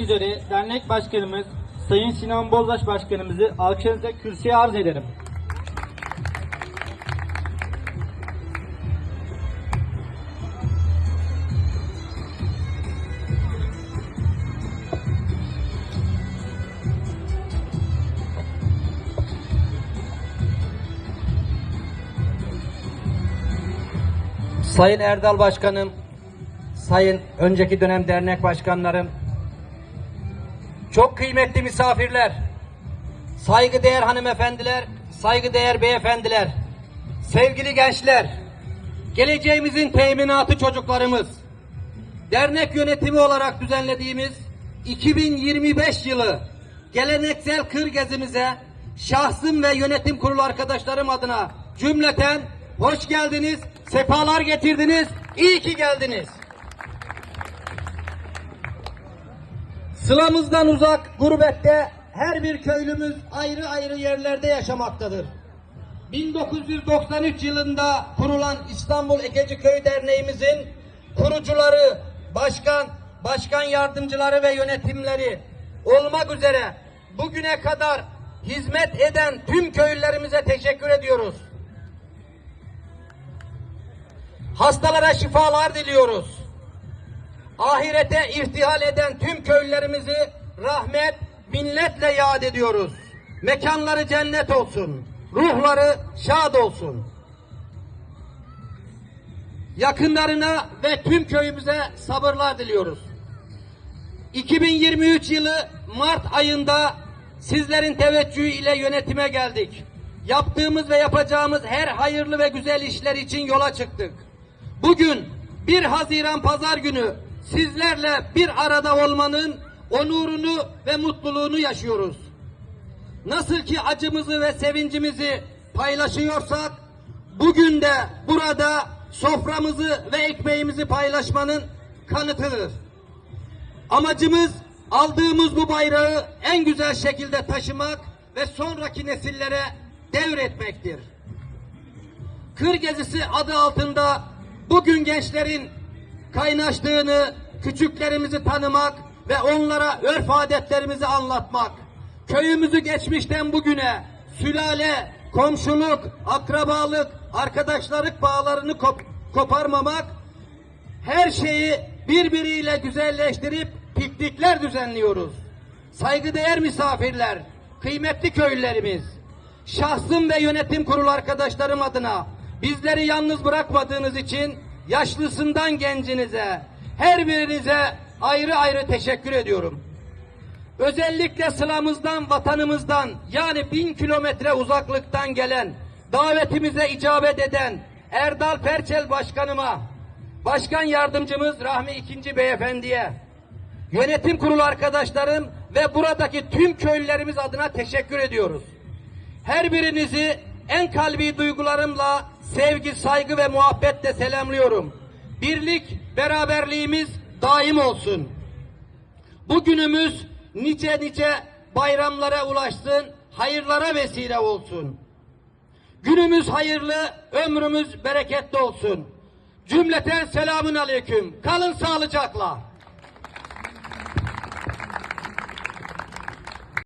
üzere dernek başkanımız Sayın Sinan Bozdaş başkanımızı alkışlarınızla kürsüye arz ederim. Sayın Erdal Başkanım, sayın önceki dönem dernek başkanlarım, çok kıymetli misafirler, saygıdeğer hanımefendiler, saygıdeğer beyefendiler, sevgili gençler, geleceğimizin teminatı çocuklarımız, dernek yönetimi olarak düzenlediğimiz 2025 yılı geleneksel kır gezimize şahsım ve yönetim kurulu arkadaşlarım adına cümleten hoş geldiniz, sefalar getirdiniz, iyi ki geldiniz. Sılamızdan uzak, gurbette her bir köylümüz ayrı ayrı yerlerde yaşamaktadır. 1993 yılında kurulan İstanbul Ekeci Köy Derneğimizin kurucuları, başkan, başkan yardımcıları ve yönetimleri olmak üzere bugüne kadar hizmet eden tüm köylülerimize teşekkür ediyoruz. Hastalara şifalar diliyoruz ahirete irtihal eden tüm köylülerimizi rahmet, minnetle yad ediyoruz. Mekanları cennet olsun, ruhları şad olsun. Yakınlarına ve tüm köyümüze sabırlar diliyoruz. 2023 yılı Mart ayında sizlerin teveccühü ile yönetime geldik. Yaptığımız ve yapacağımız her hayırlı ve güzel işler için yola çıktık. Bugün 1 Haziran Pazar günü sizlerle bir arada olmanın onurunu ve mutluluğunu yaşıyoruz. Nasıl ki acımızı ve sevincimizi paylaşıyorsak, bugün de burada soframızı ve ekmeğimizi paylaşmanın kanıtıdır. Amacımız aldığımız bu bayrağı en güzel şekilde taşımak ve sonraki nesillere devretmektir. Kır gezisi adı altında bugün gençlerin kaynaştığını, küçüklerimizi tanımak ve onlara örf adetlerimizi anlatmak, köyümüzü geçmişten bugüne sülale, komşuluk, akrabalık, arkadaşlarlık bağlarını kop- koparmamak, her şeyi birbiriyle güzelleştirip piknikler düzenliyoruz. Saygıdeğer misafirler, kıymetli köylülerimiz, şahsım ve yönetim kurulu arkadaşlarım adına bizleri yalnız bırakmadığınız için yaşlısından gencinize, her birinize ayrı ayrı teşekkür ediyorum. Özellikle sılamızdan, vatanımızdan yani bin kilometre uzaklıktan gelen, davetimize icabet eden Erdal Perçel Başkanıma, Başkan Yardımcımız Rahmi İkinci Beyefendiye, yönetim kurulu arkadaşlarım ve buradaki tüm köylülerimiz adına teşekkür ediyoruz. Her birinizi en kalbi duygularımla sevgi, saygı ve muhabbetle selamlıyorum. Birlik, beraberliğimiz daim olsun. Bugünümüz nice nice bayramlara ulaşsın, hayırlara vesile olsun. Günümüz hayırlı, ömrümüz bereketli olsun. Cümleten selamun aleyküm. Kalın sağlıcakla.